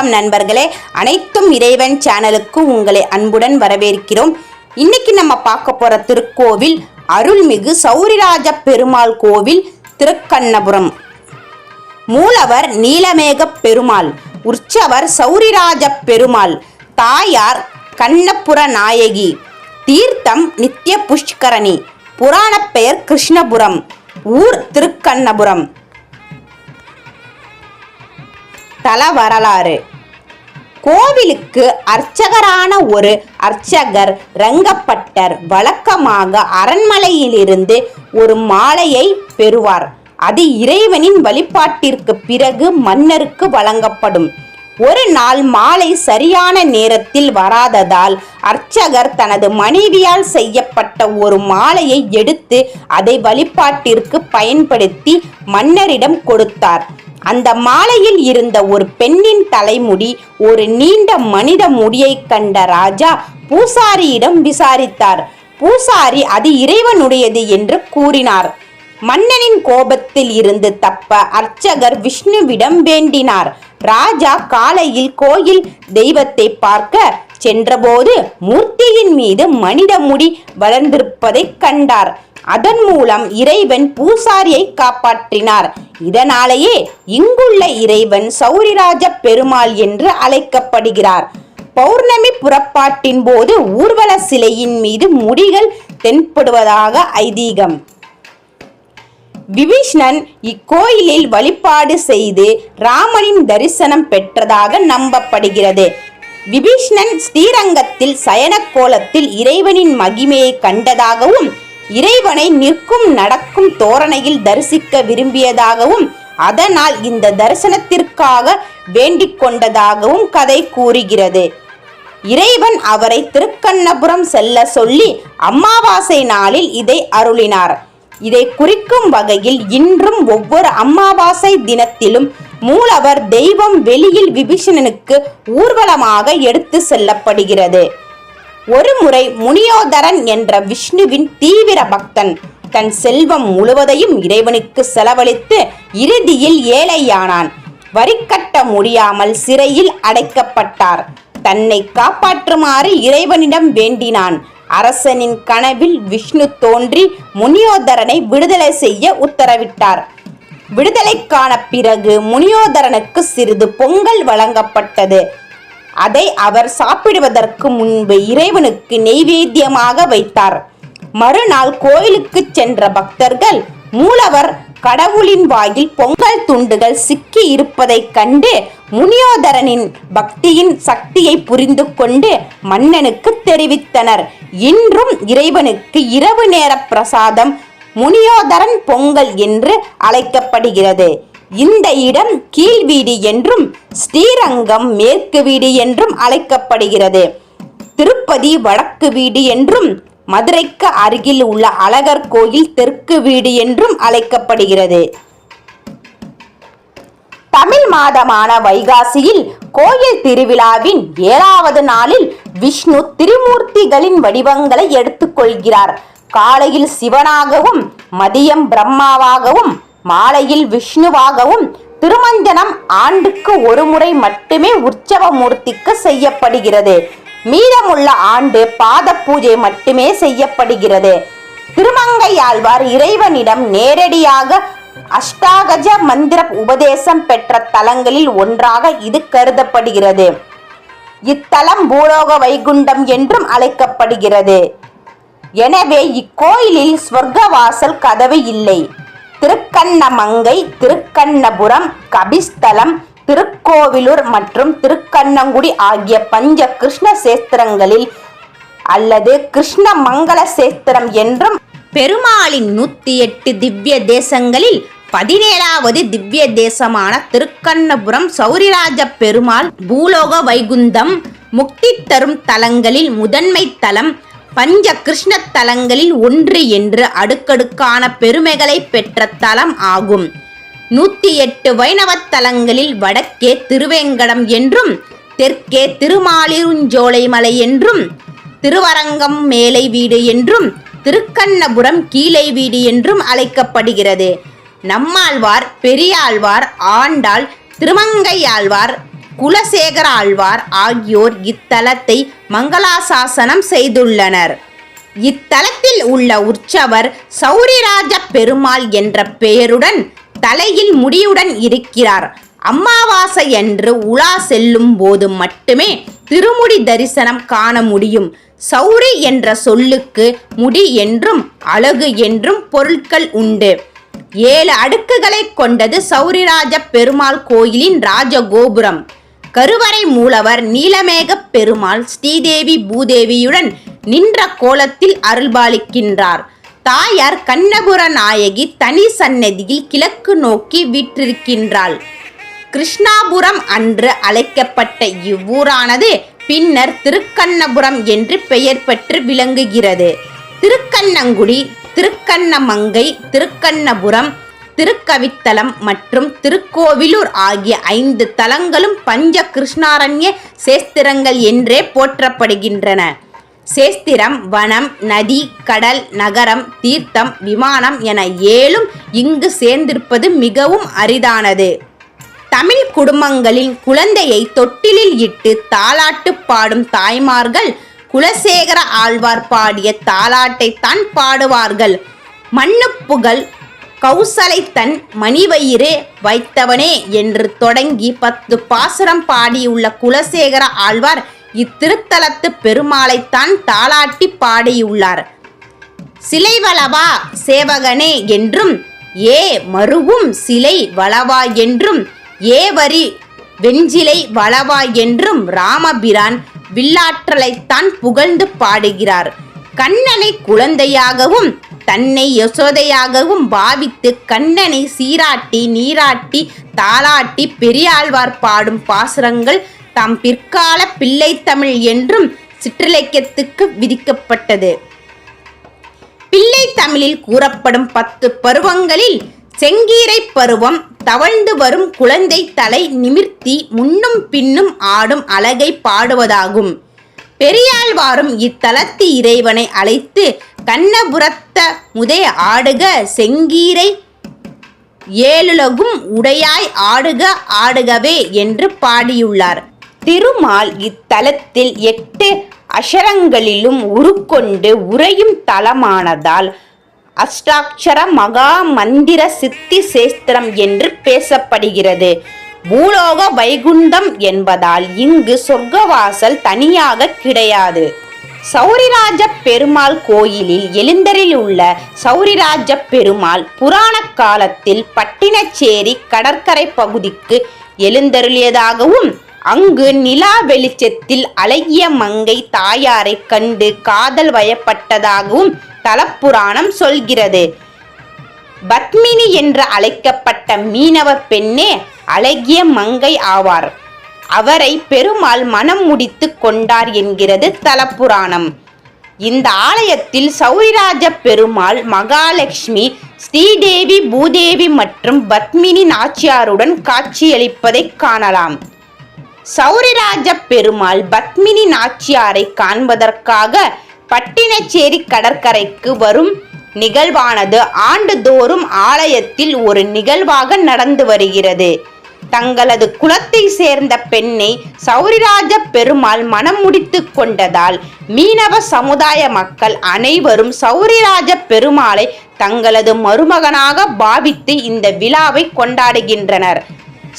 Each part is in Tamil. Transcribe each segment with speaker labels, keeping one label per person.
Speaker 1: வணக்கம் நண்பர்களே. அனைத்தும் இறைவன் சேனலுக்கு உங்களை அன்புடன் வரவேற்கிறோம். இன்னைக்கு நம்ம பார்க்க போற திருக்கோவில் அருள்மிகு சௌரிராஜ பெருமாள் கோவில் திருக்கண்ணபுரம். மூலவர் நீலமேக பெருமாள் உற்சவர் சௌரிராஜ பெருமாள் தாயார் கண்ணபுர நாயகி தீர்த்தம் நித்திய புஷ்கரணி புராணப் பெயர் கிருஷ்ணபுரம் ஊர் திருக்கண்ணபுரம். தல வரலாறு. கோவிலுக்கு அர்ச்சகரான ஒரு அர்ச்சகர் ரங்கப்பட்டர் வழக்கமாக அரண்மனையிலிருந்து ஒரு மாலையை பெறுவார். அது இறைவனின் வழிபாட்டிற்கு பிறகு மன்னருக்கு வழங்கப்படும். ஒரு நாள் மாலை சரியான நேரத்தில் வராததால் அர்ச்சகர் தனது மனைவியால் செய்யப்பட்ட ஒரு மாலையை எடுத்து அதை வழிபாட்டிற்கு பயன்படுத்தி மன்னரிடம் கொடுத்தார். அந்த மாலையில் இருந்த ஒரு பெண்ணின் தலைமுடி ஒரு நீண்ட மனித முடியை கண்ட ராஜா பூசாரியிடம் விசாரித்தார். பூசாரி அது இறைவனுடையது என்று கூறினார். மன்னனின் கோபத்தில் இருந்து தப்ப அர்ச்சகர் விஷ்ணுவிடம் வேண்டினார். ராஜா காலையில் கோயில் தெய்வத்தை பார்க்க சென்றபோது மூர்த்தியின் மீது மனித முடி வளர்ந்திருப்பதைக் கண்டார். அதன் மூலம் இறைவன் பூசாரியை காப்பாற்றினார். இதனாலேயே இங்குள்ள இறைவன் சௌரிராஜ பெருமாள் என்று அழைக்கப்படுகிறார். பௌர்ணமி புறப்பாட்டின் போது ஊர்வல சிலையின் மீது முடிகள் தென்படுவதாக ஐதீகம். விபீஷ்ணன் இக்கோயிலில் வழிபாடு செய்து ராமனின் தரிசனம் பெற்றதாக நம்பப்படுகிறது. விபீஷ்ணன் ஸ்ரீரங்கத்தில் சயன கோலத்தில் இறைவனின் மகிமையை கண்டதாகவும் இறைவனை நிற்கும் நடக்கும் தோரணையில் தரிசிக்க விரும்பியதாகவும் அதனால் இந்த தரிசனத்திற்காக வேண்டிக் கொண்டதாகவும் கதை கூறுகிறது. இறைவன் அவரை திருக்கண்ணபுரம் செல்ல சொல்லி அமாவாசை நாளில் இதை அருளினார். இதை குறிக்கும் வகையில் இன்றும் ஒவ்வொரு அமாவாசை தினத்திலும் மூலவர் தெய்வம் வெளியில் விபீஷணனுக்கு ஊர்வலமாக எடுத்து செல்லப்படுகிறது. ஒருமுறை முனியோதரன் என்ற விஷ்ணுவின் தீவிர பக்தன் தன் செல்வம் முழுவதையும் இறைவனுக்கு செலவழித்து இறுதியில் ஏழையானான். வரி கட்ட முடியாமல் சிறையில் அடைக்கப்பட்டார். தன்னை காப்பாற்றுமாறு இறைவனிடம் வேண்டினான். அரசனின் கனவில் விஷ்ணு தோன்றி முனியோதரனை விடுதலை செய்ய உத்தரவிட்டார். விடுதலைக்கான பிறகு முனியோதரனுக்கு சிறிது பொங்கல் வழங்கப்பட்டது. அதை அவர் சாப்பிடுவதற்கு முன்பு இறைவனுக்கு நெய்வேத்தியமாக வைத்தார். மறுநாள் கோயிலுக்கு சென்ற பக்தர்கள் மூலவர் கடவுளின் வாயில் பொங்கல் துண்டுகள் சிக்கி இருப்பதைக் கண்டு முனியோதரனின் பக்தியின் சக்தியை புரிந்து கொண்டு மன்னனுக்கு தெரிவித்தனர். இன்றும் இறைவனுக்கு இரவு நேர பிரசாதம் முனியோதரன் பொங்கல் என்று அழைக்கப்படுகிறது. இந்த இடம் கீழ் வீடு என்றும் ஸ்ரீரங்கம் மேற்கு வீடு என்றும் அழைக்கப்படுகிறது. திருப்பதி வடக்கு வீடு என்றும் மதுரைக்கு அருகில் உள்ள அழகர் கோயில் தெற்கு வீடு என்றும் அழைக்கப்படுகிறது. தமிழ் மாதமான வைகாசியில் கோயில் திருவிழாவின் ஏழாவது நாளில் விஷ்ணு திரிமூர்த்திகளின் வடிவங்களை எடுத்துக்கொள்கிறார். காலையில் சிவனாகவும் மதியம் பிரம்மாவாகவும் மாலையில் விஷ்ணுவாகவும் திருமஞ்சனம் ஆண்டுக்கு ஒரு முறை மட்டுமே உற்சவ மூர்த்திக்கு செய்யப்படுகிறது. மீதமுள்ள ஆண்டு பாத பூஜை மட்டுமே செய்யப்படுகிறது. திருமங்கையாழ்வார் இறைவனிடம் நேரடியாக அஷ்டாகஜ மந்திர உபதேசம் பெற்ற தலங்களில் ஒன்றாக இது கருதப்படுகிறது. இத்தலம் பூலோக வைகுண்டம் என்றும் அழைக்கப்படுகிறது. எனவே இக்கோயிலில் ஸ்வர்க்கவாசல் கதவு இல்லை. திருக்கண்ணமங்கை திருக்கண்ணபுரம் கபிஸ்தலம் திருக்கோவிலூர் மற்றும் திருக்கண்ணங்குடி ஆகிய பஞ்ச கிருஷ்ண சேஸ்திரங்களில் அல்லது கிருஷ்ண மங்கள சேஸ்திரம் என்றும் பெருமாளின் நூத்தி எட்டு திவ்ய தேசங்களில் பதினேழாவது திவ்ய தேசமான திருக்கண்ணபுரம் சௌரிராஜ பெருமாள் பூலோக வைகுந்தம் முக்தி தரும் தலங்களில் முதன்மை தலம் பஞ்ச கிருஷ்ண தலங்களில் ஒன்று என்று அடுக்கடுக்கான பெருமைகளை பெற்ற தலம் ஆகும். நூத்தி எட்டு வைணவத் தலங்களில் வடக்கே திருவேங்கடம் என்றும் தெற்கே திருமாலிருஞ்சோலை மலை என்றும் திருவரங்கம் மேலை வீடு என்றும் திருக்கண்ணபுரம் கீழை வீடு என்றும் அழைக்கப்படுகிறது. நம்மாழ்வார் பெரியாழ்வார் ஆண்டாள் திருமங்கையாழ்வார் குலசேகர ஆழ்வார் ஆகியோர் இத்தலத்தை மங்களாசாசனம் செய்துள்ளனர். இத்தலத்தில் உள்ள உற்சவர் சௌரிராஜ பெருமாள் என்ற பெயருடன் தலையில் முடியுடன் இருக்கிறார். அமாவாசை என்று உலா செல்லும் போது மட்டுமே திருமுடி தரிசனம் காண முடியும். சௌரி என்ற சொல்லுக்கு முடி என்றும் அழகு என்றும் பொருட்கள் உண்டு. ஏழு அடுக்குகளை கொண்டது சௌரிராஜ பெருமாள் கோயிலின் ராஜகோபுரம். கருவறை மூலவர் நீலமேக பெருமாள் ஸ்ரீதேவி பூதேவியுடன் நின்ற கோலத்தில் அருள்பாலிக்கின்றார். தாயார் கண்ணபுர நாயகி தனி சன்னதியில் கிழக்கு நோக்கி வீற்றிருக்கின்றாள். கிருஷ்ணாபுரம் அன்று அழைக்கப்பட்ட இவ்வூரானது பின்னர் திருக்கண்ணபுரம் என்று பெயர் பெற்று விளங்குகிறது. திருக்கண்ணங்குடி திருக்கண்ணமங்கை திருக்கண்ணபுரம் திருக்கவித்தலம் மற்றும் திருக்கோவிலூர் ஆகிய ஐந்து தலங்களும் பஞ்ச கிருஷ்ணாரண்ய சேஸ்திரங்கள் என்றே போற்றப்படுகின்றன. சேஸ்திரம் வனம் நதி கடல் நகரம் தீர்த்தம் விமானம் என ஏழும் இங்கு சேர்ந்திருப்பது மிகவும் அரிதானது. தமிழ் குடும்பங்களில் குழந்தையை தொட்டிலில் இட்டு தாலாட்டு பாடும் தாய்மார்கள் குலசேகர ஆழ்வார் பாடிய தாலாட்டைத்தான் பாடுவார்கள். மண்ணுப்புகள் கௌசலை தன் மணிவயிறு வைத்தவனே என்று தொடங்கி பத்து பாசுரம் பாடியுள்ள குலசேகர ஆழ்வார் இத்திருத்தலத்து பெருமாளைத்தான் தாளாட்டி பாடியுள்ளார். சிலை வளவா சேவகனே என்றும் ஏ மருவும் சிலை வளவா என்றும் ஏ வரி வெஞ்சிலை வளவா என்றும் ராமபிரான் வில்லாற்றலைத்தான் புகழ்ந்து பாடுகிறார். கண்ணனை குழந்தையாகவும் தன்னை யசோதையாகவும் பாவித்து கண்ணனை சீராட்டி நீராட்டி தாளாட்டி பெரியாழ்வார் பாடும் பாசுரங்கள் தாம் பிற்கால பிள்ளைத்தமிழ் என்றும் சிற்றிலக்கியத்துக்கு விதிக்கப்பட்டது. பிள்ளை தமிழில் கூறப்படும் பத்து பருவங்களில் செங்கீரை பருவம் தவழ்ந்து வரும் குழந்தை தலை நிமிர்த்தி முன்னும் பின்னும் ஆடும் அழகை பாடுவதாகும். பெரியாழ்வாரும் இத்தலத்து இறைவனை அழைத்து கண்ணபுரத்த முதை ஆடுக செங்கீரை ஏழுலகும் உடையாய் ஆடுக ஆடுகவே என்று பாடியுள்ளார். திருமால் இத்தலத்தில் எட்டு அஷரங்களிலும் உருக்கொண்டு உறையும் தலமானதால் அஷ்டாட்சர மகா மந்திர சித்தி சேஸ்திரம் என்று பேசப்படுகிறது. பூலோக வைகுண்டம் என்பதால் இங்கு சொர்க்கவாசல் தனியாக கிடையாது. சௌரிராஜ பெருமாள் கோயிலில் எழுந்தரிலுள்ள சௌரிராஜ பெருமாள் புராண காலத்தில் பட்டினச்சேரி கடற்கரை பகுதிக்கு எழுந்தருளியதாகவும் அங்கு நிலா வெளிச்சத்தில் அழகிய மங்கை தாயாரை கண்டு காதல் வயப்பட்டதாகவும் தலப்புராணம் சொல்கிறது. பத்மினி என்று அழைக்கப்பட்ட மீனவ பெண்ணே அழகிய மங்கை ஆவார். அவரை பெருமாள் மனம் முடித்து கொண்டார் என்கிறது தலப்புராணம். இந்த ஆலயத்தில் சௌரிராஜ பெருமாள் மகாலட்சுமி ஸ்ரீதேவி பூதேவி மற்றும் பத்மினி நாச்சியாருடன் காட்சியளிப்பதை காணலாம். சௌரிராஜ பெருமாள் பத்மினி நாச்சியாரை காண்பதற்காக பட்டினச்சேரி கடற்கரைக்கு வரும் நிகழ்வானது ஆண்டுதோறும் ஆலயத்தில் ஒரு நிகழ்வாக நடந்து வருகிறது. தங்களது குலத்தை சேர்ந்த பெண்ணை சௌரிராஜ பெருமாள் மனம் முடித்து கொண்டதால் மீனவ சமுதாய மக்கள் அனைவரும் சௌரிராஜ பெருமாளை தங்களது மருமகனாக பாவித்து இந்த விழாவை கொண்டாடுகின்றனர்.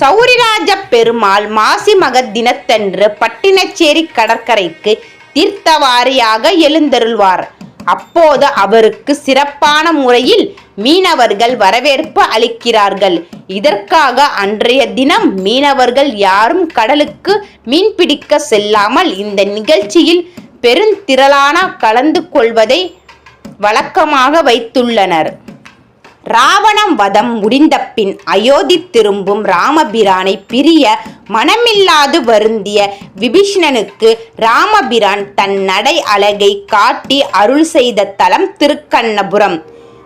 Speaker 1: சௌரிராஜ பெருமாள் மாசி மக தினத்தன்று பட்டினச்சேரி கடற்கரைக்கு தீர்த்தவாரியாக எழுந்தருள்வார். அப்போது அவருக்கு சிறப்பான முறையில் மீனவர்கள் வரவேற்பு அளிக்கிறார்கள். இதற்காக அன்றைய தினம் மீனவர்கள் யாரும் கடலுக்கு மீன்பிடிக்க செல்லாமல் இந்த நிகழ்ச்சியில் பெருந்திரளான கலந்து கொள்வதை வழக்கமாக வைத்துள்ளனர். ராவணம் வதம் முடிந்த பின் அயோத்தி திரும்பும் ராமபிரானை பிரிய மனமில்லாது வருந்திய விபீஷணனுக்கு ராமபிரான் தன் நடை அழகை காட்டி அருள் செய்த தலம் திருக்கண்ணபுரம்.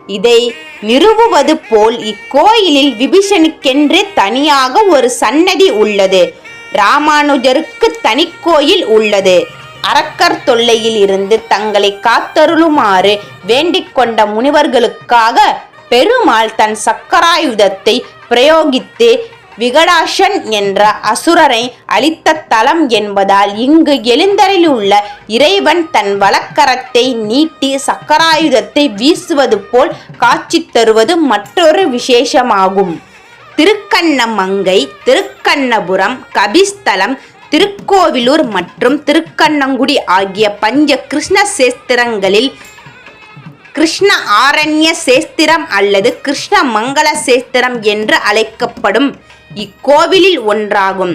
Speaker 1: இதை நிறுவுவது போல் இக்கோயிலில் விபீஷனுக்கென்று தனியாக ஒரு சன்னதி உள்ளது. ராமானுஜருக்கு தனிக்கோயில் உள்ளது. அரக்கர் தொல்லையில் இருந்து தங்களை காத்தருளுமாறு வேண்டிக் கொண்ட முனிவர்களுக்காக பெருமாள் தன் சக்கராயுதத்தை பிரயோகித்து விகடாசன் என்ற அசுரரை அழித்த தலம் என்பதால் இங்கு எழுந்தருளியுள்ள இறைவன் தன் வலக்கரத்தை நீட்டி சக்கராயுதத்தை வீசுவது போல் காட்சி தருவது மற்றொரு விசேஷமாகும். திருக்கண்ணமங்கை திருக்கண்ணபுரம் கபிஸ்தலம் திருக்கோவிலூர் மற்றும் திருக்கண்ணங்குடி ஆகிய பஞ்ச கிருஷ்ண சேஸ்திரங்களில் கிருஷ்ண ஆரண்ய சேஸ்திரம் அல்லது கிருஷ்ண மங்கள சேஸ்திரம் என்று அழைக்கப்படும் இக்கோவிலில் ஒன்றாகும்.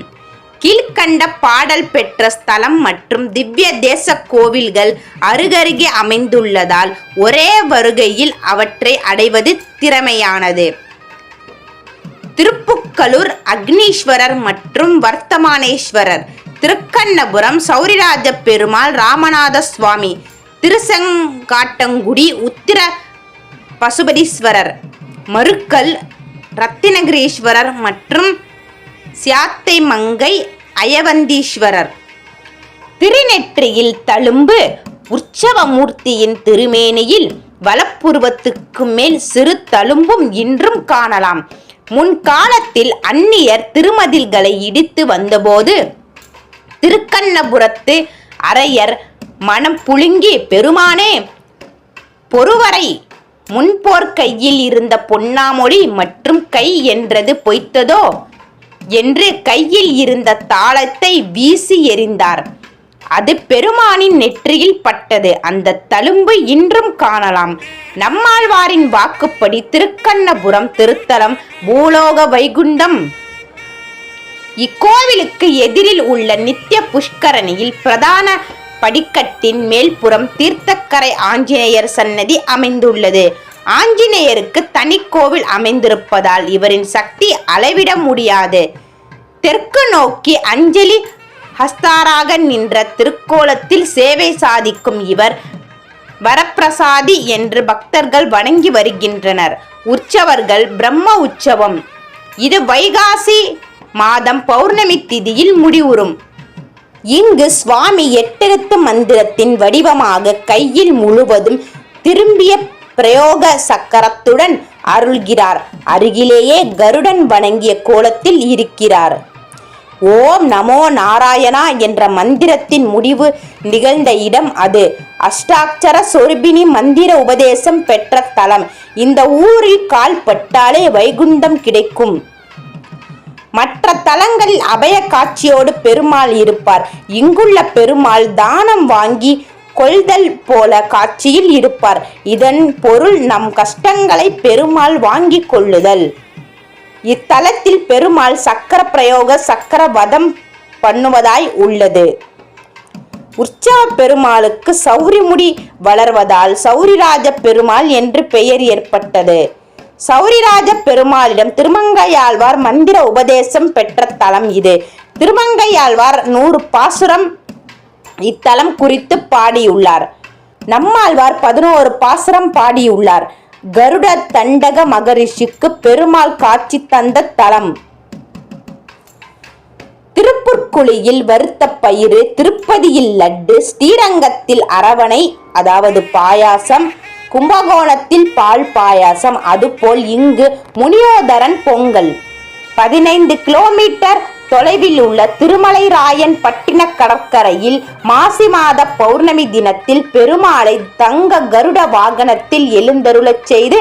Speaker 1: கீழ்கண்ட பாடல் பெற்ற ஸ்தலம் மற்றும் திவ்ய தேச கோவில்கள் அருகருகே அமைந்துள்ளதால் ஒரே வருகையில் அவற்றை அடைவது திறமையானது. திருப்புக்கலூர் அக்னீஸ்வரர் மற்றும் வர்த்தமானேஸ்வரர் திருக்கண்ணபுரம் சௌரிராஜ பெருமாள் ராமநாத சுவாமி திருசங்காட்டங்குடி உத்திர பசுபதீஸ்வரர் மருக்கல் ரத்தினகிரீஸ்வரர் மற்றும் சியாத்தை மங்கை அயவந்தீஸ்வரர். திருநெற்றியில் தழும்பு உற்சவமூர்த்தியின் திருமேனியில் வலப்புருவத்துக்கு மேல் சிறு தழும்பும் இன்றும் காணலாம். முன்காலத்தில் அந்நியர் திருமதில்களை இடித்து வந்தபோது திருக்கண்ணபுரத்து அரையர் மனம் புழுங்கி பெருமானே பொறுவரை முன்போர் கையில் இருந்த பொன்னாமொழி மற்றும் கை என்றது பொய்த்ததோ? என்று கையில் இருந்த தாளத்தை வீசி எறிந்தார். அது பெருமானின் நெற்றியில் பட்டது. அந்த தழும்பு இன்றும் காணலாம். நம்மாழ்வாரின் வாக்குப்படி திருக்கண்ணபுரம் திருத்தலம் பூலோக வைகுண்டம். இக்கோவிலுக்கு எதிரில் உள்ள நித்திய புஷ்கரணியில் பிரதான படிக்கட்டின் மேல்புறம் தீர்த்தக்கரை ஆஞ்சநேயர் சன்னதி அமைந்துள்ளது. ஆஞ்சநேயருக்கு தனி கோவில் அமைந்திருப்பதால் இவரின் சக்தி அளவிட முடியாது. தெற்கு நோக்கி அஞ்சலி ஹஸ்தாராக நின்ற திருக்கோலத்தில் சேவை சாதிக்கும் இவர் வரப்பிரசாதி என்று பக்தர்கள் வணங்கி வருகின்றனர். உற்சவர்கள் பிரம்ம உற்சவம். இது வைகாசி மாதம் பௌர்ணமி திதியில் முடிவுறும். இங்கு சுவாமி எட்டெழுத்து மந்திரத்தின் வடிவமாக கையில் முழுவதும் திரும்பிய பிரயோக சக்கரத்துடன் அருள்கிறார். அருகிலேயே கருடன் வணங்கிய கோலத்தில் இருக்கிறார். ஓம் நமோ நாராயணா என்ற மந்திரத்தின் முடிவு நிகழ்ந்த இடம் அது. அஷ்டாட்சர சொருபினி மந்திர உபதேசம் பெற்ற தலம். இந்த ஊரில் கால்பட்டாலே வைகுந்தம் வைகுண்டம் கிடைக்கும். மற்ற தலங்களில் அபய காட்சியோடு பெருமாள் இருப்பார். இங்குள்ள பெருமாள் தானம் வாங்கி கொள்தல் போல காட்சியில் இருப்பார். இதன் பொருள் நம் கஷ்டங்களை பெருமாள் வாங்கிக் கொள்ளுதல். இத்தலத்தில் பெருமாள் சக்கர பிரயோக சக்கர வதம் பண்ணுவதாய் உள்ளது. உற்சவ பெருமாளுக்கு சௌரிமுடி வளர்வதால் சௌரிராஜ பெருமாள் என்று பெயர் ஏற்பட்டது. சௌரிராஜ பெருமாளிடம் திருமங்கையாழ்வார் மந்திர உபதேசம் பெற்ற தலம் இது. திருமங்கையாழ்வார் நூறு பாசுரம் இத்தலம் குறித்து பாடியுள்ளார். நம்மாழ்வார் பதினோரு பாசுரம் பாடியுள்ளார். கருட தண்டக மகரிஷிக்கு பெருமாள் காட்சி தந்த தலம். திருப்புற்குழியில் வறுத்த பயிறு திருப்பதியில் லட்டு ஸ்ரீரங்கத்தில் அரவணை அதாவது பாயாசம் கும்பகோணத்தில் பால் பாயாசம். அதுபோல் இங்கு முனியோதரன் பொங்கல். பதினைந்து கிலோமீட்டர் தொலைவில் உள்ள திருமலை ராயன் பட்டின கடற்கரையில் மாசி மாத பௌர்ணமி தினத்தில் பெருமாளை தங்க கருட வாகனத்தில் எழுந்தருளச் செய்து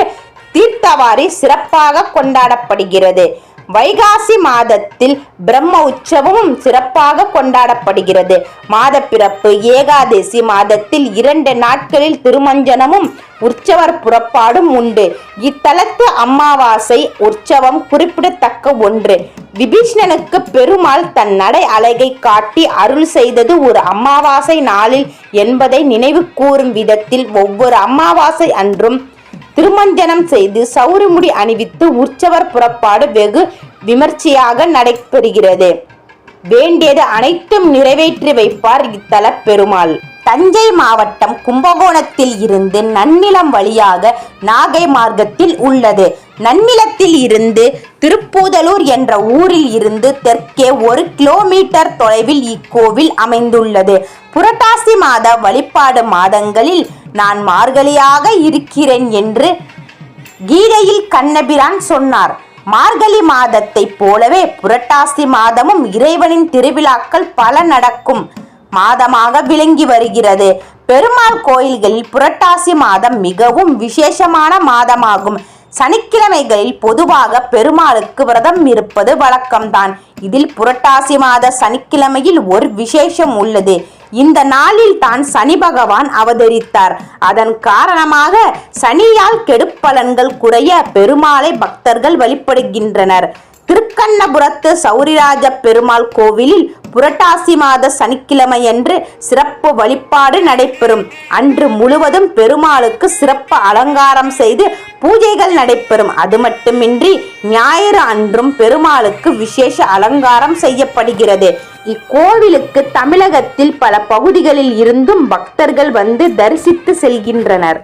Speaker 1: தீர்த்தவாரி சிறப்பாக கொண்டாடப்படுகிறது. வைகாசி மாதத்தில் பிரம்ம உற்சவமும் சிறப்பாக கொண்டாடப்படுகிறது. மாதப்பிறப்பு ஏகாதசி மாதத்தில் இரண்டு நாட்களில் திருமஞ்சனமும் உற்சவர் புறப்பாடும் உண்டு. இத்தலத்து அமாவாசை உற்சவம் குறிப்பிடத்தக்க ஒன்று. விபீஷ்ணனுக்கு பெருமாள் தன் நடை அழகை காட்டி அருள் செய்தது ஒரு அமாவாசை நாளில் என்பதை நினைவு கூறும் விதத்தில் ஒவ்வொரு அமாவாசை அன்றும் திருமஞ்சனம் செய்து சௌரிமுடி அணிவித்து உற்சவர் புறப்பாடு வெகு விமர்சையாக நடைபெறுகிறது. வேண்டியது அனைத்தும் நிறைவேற்றி வைப்பார் இத்தல பெருமாள். தஞ்சை மாவட்டம் கும்பகோணத்தில் இருந்து நன்னிலம் வழியாக நாகை மார்க்கத்தில் உள்ளது. நன்னிலத்தில் இருந்து திருப்பூதலூர் என்ற ஊரில் இருந்து தெற்கே ஒரு கிலோமீட்டர் தொலைவில் இக்கோவில் அமைந்துள்ளது. புரட்டாசி மாத வழிபாடு மாதங்களில் நான் மார்கழியாக இருக்கிறேன் என்று கீதையில் கண்ணபிரான் சொன்னார். மார்கழி மாதத்தைப் போலவே புரட்டாசி மாதமும் இறைவனின் திருவிழாக்கள் பல நடக்கும். மாதமாக விளங்கி வருகிறது. பெருமாள் கோயில்களில் புரட்டாசி மாதம் மிகவும் விசேஷமான மாதமாகும். சனிக்கிழமைகளில் பொதுவாக பெருமாளுக்கு விரதம் இருப்பது வழக்கம்தான். இதில் புரட்டாசி மாத சனிக்கிழமையில் ஒரு விசேஷம் உள்ளது. இந்த நாளில் தான் சனி பகவான் அவதரித்தார். அதன் காரணமாக சனியால் கெடுப்பலன்கள் குறைய பெருமாளை பக்தர்கள் வழிபடுகின்றனர். திருக்கண்ணபுரத்து சௌரிராஜ பெருமாள் கோவிலில் புரட்டாசி மாத சனிக்கிழமையன்று சிறப்பு வழிபாடு நடைபெறும். அன்று முழுவதும் பெருமாளுக்கு சிறப்பு அலங்காரம் செய்து பூஜைகள் நடைபெறும். அது மட்டுமின்றி ஞாயிறு அன்றும் பெருமாளுக்கு விசேஷ அலங்காரம் செய்யப்படுகிறது. இக்கோவிலுக்கு தமிழகத்தில் பல பகுதிகளில் இருந்தும் பக்தர்கள் வந்து தரிசித்து செல்கின்றனர்.